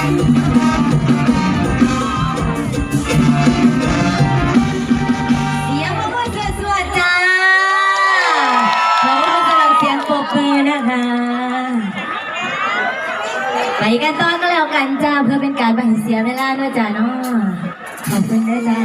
เสียงปรบมืสวดจ้าขอบคุำหรับเสียงปรบมือนะคะ ไปกันต่อก็แล้วกันจ้าเพื่อเป็นการบ่ายเสียเวลาด้วยจ้าเนาะขอบคุณด้วยจ้า